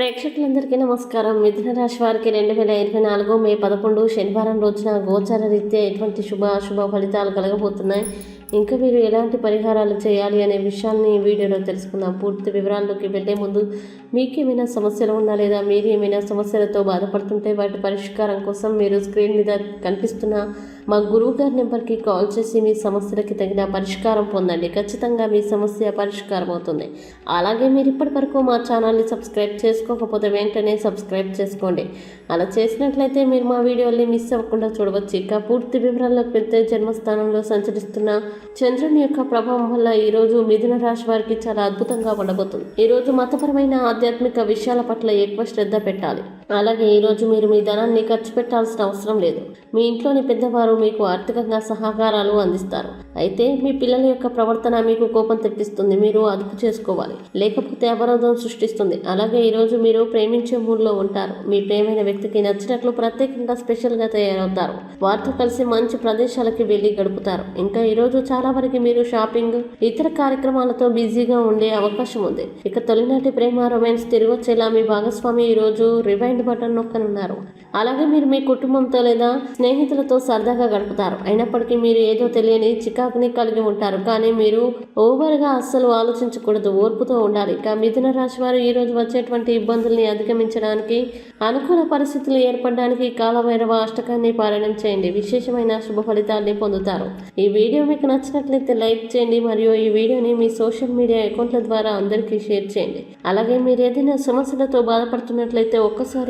ప్రేక్షకులందరికీ నమస్కారం. మిథున రాశి వారికి రెండు వేల ఇరవై నాలుగు మే పదకొండు శనివారం రోజున గోచార రీత్యా ఎటువంటి శుభ అశుభ ఫలితాలు కలగబోతున్నాయి? ఇంకా మీరు ఎలాంటి పరిహారాలు చేయాలి అనే విషయాన్ని ఈ వీడియోలో తెలుసుకుందాం. పూర్తి వివరాల్లోకి వెళ్ళే ముందు మీకు ఏమైనా సమస్యలు ఉన్నా లేదా మీరు ఏమైనా సమస్యలతో బాధపడుతుంటే వాటి పరిష్కారం కోసం మీరు స్క్రీన్ మీద కనిపిస్తున్న మా గురువు గారి నెంబర్కి కాల్ చేసి మీ సమస్యలకి తగిన పరిష్కారం పొందండి. ఖచ్చితంగా మీ సమస్య పరిష్కారం అవుతుంది. అలాగే మీరు ఇప్పటి వరకు మా ఛానల్ని సబ్స్క్రైబ్ చేసుకోకపోతే వెంటనే సబ్స్క్రైబ్ చేసుకోండి. అలా చేసినట్లయితే మీరు మా వీడియోల్ని మిస్ అవ్వకుండా చూడవచ్చు. ఇక పూర్తి వివరాల్లోకి వెళ్తే జన్మస్థానంలో సంచరిస్తున్న చంద్రుని యొక్క ప్రభావం వల్ల ఈరోజు మిథున రాశి వారికి చాలా అద్భుతంగా ఉండబోతుంది. ఈ రోజు మతపరమైన ఆధ్యాత్మిక విషయాల పట్ల ఎక్కువ శ్రద్ధ పెట్టాలి. అలాగే ఈరోజు మీరు మీ ధనాన్ని ఖర్చు పెట్టాల్సిన అవసరం లేదు. మీ ఇంట్లోని పెద్దవారు మీకు ఆర్థికంగా సహకారాలు అందిస్తారు. అయితే మీ పిల్లల యొక్క ప్రవర్తన మీకు కోపం తెప్పిస్తుంది. మీరు అదుపు చేసుకోవాలి. లేకపోతే అవరోధం సృష్టిస్తుంది. అలాగే ఈ రోజు మీరు ప్రేమించే మూడ్లో ఉంటారు. మీ ప్రేమైన వ్యక్తికి నచ్చినట్లు ప్రత్యేకంగా స్పెషల్గా తయారవుతారు. వారితో కలిసి మంచి ప్రదేశాలకి వెళ్ళి గడుపుతారు. ఇంకా ఈరోజు చాలా వరకు మీరు షాపింగ్ ఇతర కార్యక్రమాలతో బిజీగా ఉండే అవకాశం ఉంది. ఇక తొలినాటి ప్రేమ రొమాన్స్ తిరిగి వచ్చేలా మీ భాగస్వామి ఈ రోజు రివైండ్ బటన్ నొక్కనున్నారు అలాగే మీరు మీ కుటుంబంతో లేదా స్నేహితులతో సరదాగా గడుపుతారు. అయినప్పటికీ మీరు ఏదో తెలియని చికాకుని కలిగి ఉంటారు. కానీ మీరు ఓవర్గా అస్సలు ఆలోచించకూడదు. ఓర్పుతో ఉండాలి. ఇక మిథున రాశి వారు ఈరోజు వచ్చేటువంటి ఇబ్బందుల్ని అధిగమించడానికి అనుకూల పరిస్థితులు ఏర్పడడానికి కాలభైరవ అష్టకాన్ని పారాయణం చేయండి. విశేషమైన శుభ ఫలితాల్ని పొందుతారు. ఈ వీడియో మీకు నచ్చినట్లయితే లైక్ చేయండి. మరియు ఈ వీడియోని మీ సోషల్ మీడియా అకౌంట్ల ద్వారా అందరికీ షేర్ చేయండి. అలాగే మీరు ఏదైనా సమస్యలతో బాధపడుతున్నట్లయితే ఒక్కసారి